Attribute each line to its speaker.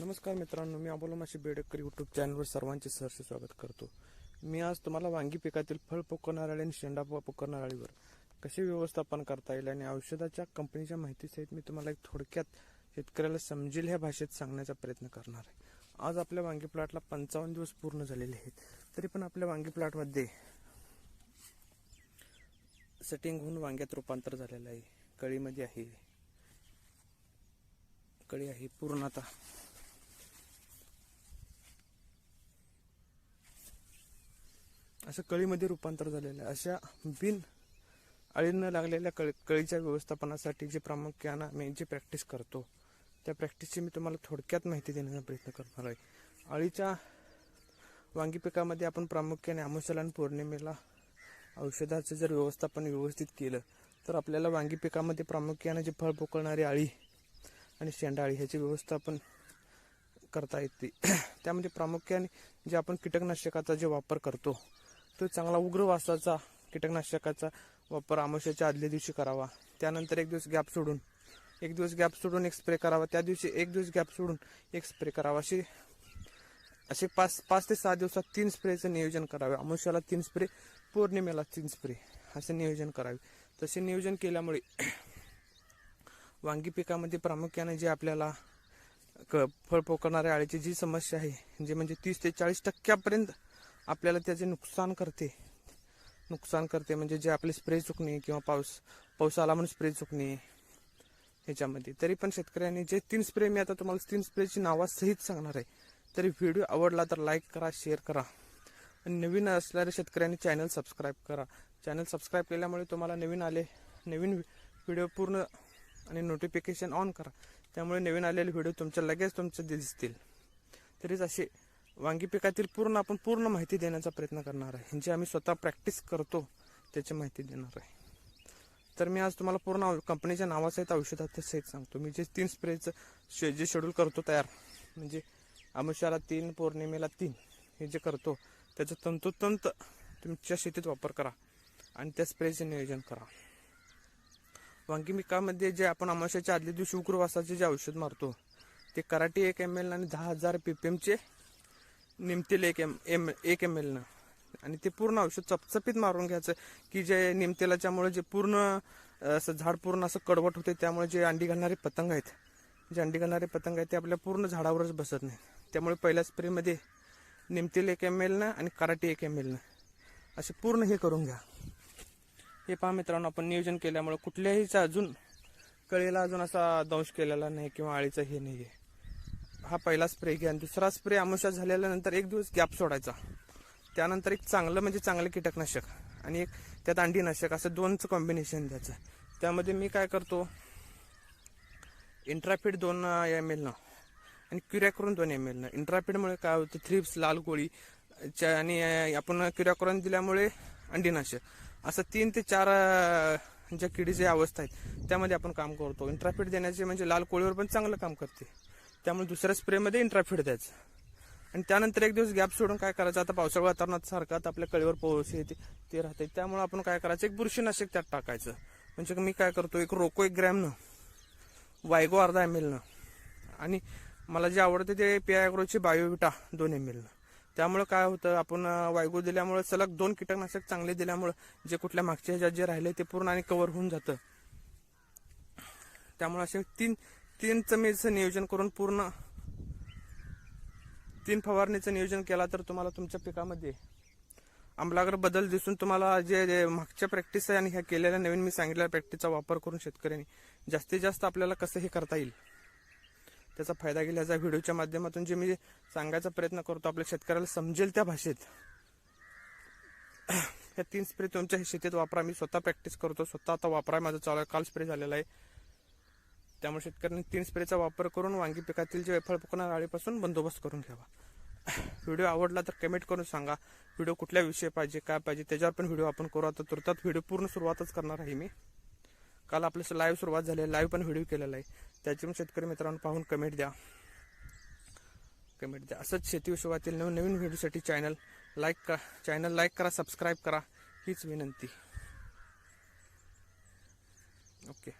Speaker 1: नमस्कार मित्रांनो मी अबोला माशी बेडकर यूट्यूब चॅनलवर सर्वांचे सहर्ष स्वागत करतो. मी आज तुम्हाला वांगी पिकातील फळ पोकरणाराळी आणि शेंडा पोकरणाराळीवर कसे व्यवस्थापन करता येईल आणि औषधाच्या कंपनीच्या माहितीसहित मी तुम्हाला एक थोडक्यात शेतकऱ्याला समजेल ह्या भाषेत सांगण्याचा प्रयत्न करणार आहे. आज आपल्या वांगी प्लॉटला पंचावन्न दिवस पूर्ण झालेले आहेत. तरी पण आपल्या वांगी प्लॉटमध्ये सेटिंग होऊन वांग्यात रूपांतर झालेलं आहे. कळीमध्ये आहे. कळी आहे पूर्ण आता असं कळीमध्ये रूपांतर झालेलं आहे. अशा बिन अळीनं लागलेल्या कळी कळीच्या व्यवस्थापनासाठी जे प्रामुख्यानं मी जी प्रॅक्टिस करतो त्या प्रॅक्टिसची मी तुम्हाला थोडक्यात माहिती देण्याचा प्रयत्न करणार आहे. अळीच्या वांगी पिकामध्ये आपण प्रामुख्याने अमावस्याला आणि पौर्णिमेला औषधाचं जर व्यवस्थापन व्यवस्थित केलं तर आपल्याला वांगी पिकामध्ये प्रामुख्याने जे फळ पोकळणारी अळी आणि शेंडाळी ह्याचे व्यवस्थापन करता येते. त्यामध्ये प्रामुख्याने जे आपण कीटकनाशकाचा जे वापर करतो तो चांगला उग्र वासाचा कीटकनाशकाचा वापर आमावश्याच्या आदल्या दिवशी करावा. त्यानंतर एक दिवस गॅप सोडून एक दिवस गॅप सोडून एक स्प्रे करावा. त्या दिवशी एक दिवस गॅप सोडून एक स्प्रे करावा. अशी असे पाच पाच ते सहा दिवसात तीन स्प्रेचं नियोजन करावे. अमावस्याला तीन स्प्रे पौर्णिमेला तीन स्प्रे असे नियोजन करावे. तसे नियोजन केल्यामुळे वांगी पिकामध्ये प्रामुख्याने जे आपल्याला क फळ पोकणाऱ्या आळीची जी समस्या आहे जे म्हणजे तीस ते चाळीस टक्क्यापर्यंत आपल्याला त्याचे नुकसान करते. नुकसान करते म्हणजे जे आपले स्प्रे चुकणे किंवा पाऊस पाऊस आला म्हणून स्प्रे चुकणे ह्याच्यामध्ये. तरी पण शेतकऱ्यांनी जे तीन स्प्रे मी आता तुम्हाला तीन स्प्रेची नावासहित सांगणार आहे. तरी व्हिडिओ आवडला तर लाईक करा शेअर करा. नवीन असणाऱ्या शेतकऱ्यांनी चॅनल सबस्क्राईब करा. चॅनल सबस्क्राईब केल्यामुळे तुम्हाला नवीन आले नवीन व्हिडिओ पूर्ण आणि नोटिफिकेशन ऑन करा. त्यामुळे नवीन आलेले व्हिडिओ तुमच्या लगेच तुमच्या दिसतील. तरीच असे वांगी पिकातील पूर्ण आपण पूर्ण माहिती देण्याचा प्रयत्न करणार आहे. जे आम्ही स्वतः प्रॅक्टिस करतो त्याची माहिती देणार आहे. तर मी आज तुम्हाला पूर्ण कंपनीच्या नावासहित औषधाचं सहित सांगतो. मी जे तीन स्प्रेचं शे जे शेड्यूल करतो तयार म्हणजे अमुष्याला तीन पौर्णिमेला तीन हे जे करतो त्याचं तंतोतंत तुमच्या शेतीत वापर करा आणि त्या स्प्रेचे नियोजन करा. वांगी पिकामध्ये जे आपण अमाशाच्या आदल्या दिवशी उग्रवासाचे जे औषध मारतो ते कराटे एक एम एल आणि दहा हजार पी पी एमचे निमतेल एक एम एम एक एम एलनं आणि ते पूर्ण औषध चपचपीत मारून घ्यायचं की जे निमतेलाच्यामुळे जे पूर्ण असं झाड पूर्ण असं कडवट होते त्यामुळे जे अंडी घालणारे पतंग आहेत जे अंडी घालणारे पतंग आहेत ते आपल्या पूर्ण झाडावरच बसत नाही त्यामुळे पहिल्या स्प्रेमध्ये निमतेल एक एम एलनं आणि कराटे एक एम एलनं असे पूर्ण हे करून घ्या. हे पहा मित्रांनो आपण नियोजन केल्यामुळे कुठल्याहीचा अजून कळीला अजून असा दंश केलेला नाही किंवा आळीचा हे नाही आहे हा पहिला स्प्रे घ्या. आणि दुसरा स्प्रे अमावस्या झाल्यानंतर एक दिवस गॅप सोडायचा. त्यानंतर एक चांगलं म्हणजे चांगलं कीटकनाशक आणि एक त्यात अंडीनाशक असं दोनचं कॉम्बिनेशन द्यायचं. त्यामध्ये मी काय करतो इंट्राफिड दोन एम एलनं आणि क्युरॅक्रोन दोन एम एलनं इंट्राफिडमुळे काय होतं थ्रिप्स लाल गोळी च्या- आणि आपण क्युरॅक्रोन दिल्यामुळे अंडीनाशक. असं तीन ते चार ज्या किडीचे अवस्था आहेत त्यामध्ये आपण काम करतो. इंट्राफिड देण्याचे म्हणजे लाल कोळीवर पण चांगलं काम करते. त्यामुळे दुसऱ्या स्प्रेमध्ये इंट्राफिड द्यायचं. आणि त्यानंतर एक दिवस गॅप सोडून काय करायचं? आता पावसाळ वातावरणात सारखं आता आपल्या कळीवर पोहोच येते ते राहते त्यामुळे आपण काय करायचं? एक बुरशीनाशक त्यात टाकायचं. म्हणजे मी काय करतो? एक रोको एक ग्रॅमनं. वायगो अर्धा एम एलनं आणि मला जे आवडते ते पियाग्रोची बायोविटा दोन एम एलनं त्यामुळे काय होतं? आपण वायगो दिल्यामुळे सलग दोन कीटकनाशक चांगले दिल्यामुळे जे कुठल्या मागच्या ह्याच्यात जे राहिले ते पूर्ण आणि कव्हर होऊन जातं. त्यामुळे असे तीन तीन चमीचं नियोजन करून पूर्ण तीन फवारणीचं नियोजन केला तर तुम्हाला तुमच्या पिकामध्ये आंबलागर बदल दिसून तुम्हाला जे जे मागच्या प्रॅक्टिस आहे आणि ह्या केलेल्या नवीन मी सांगितलेल्या प्रॅक्टिसचा वापर करून शेतकऱ्यांनी जास्तीत जास्त आपल्याला कसं हे करता येईल त्याचा फायदा घेईल ह्याचा व्हिडिओच्या माध्यमातून जे मी सांगायचा प्रयत्न करतो आपल्या शेतकऱ्याला समजेल त्या भाषेत. ह्या तीन स्प्रे तुमच्या शेतीत वापरा. मी स्वतः प्रॅक्टिस करतो स्वतः आता वापरा माझं चालू आहे. काल स्प्रे झालेला आहे. त्यामुळे शेतकऱ्यांनी तीन स्प्रेचा वापर करून वांगी पिकातील जे फळ पोकणार आळीपासून बंदोबस्त करून घ्यावा. व्हिडिओ आवडला तर कमेंट करून सांगा. व्हिडिओ कुठल्या विषय पाहिजे काय पाहिजे त्याच्यावर पण व्हिडिओ आपण करू. आता तुरतात व्हिडिओ पूर्ण सुरुवातच करणार आहे मी. काल आपलं लाईव्ह सुरुवात झाली आहे लाईव्ह पण व्हिडिओ केलेला आहे. त्याची पण शेतकरी मित्रांनो पाहून कमेंट द्या. कमेंट द्या. असंच शेती विषयातील नवीन नवीन व्हिडिओसाठी चॅनल लाईक करा. चॅनल लाईक करा सबस्क्राईब करा. हीच विनंती. ओके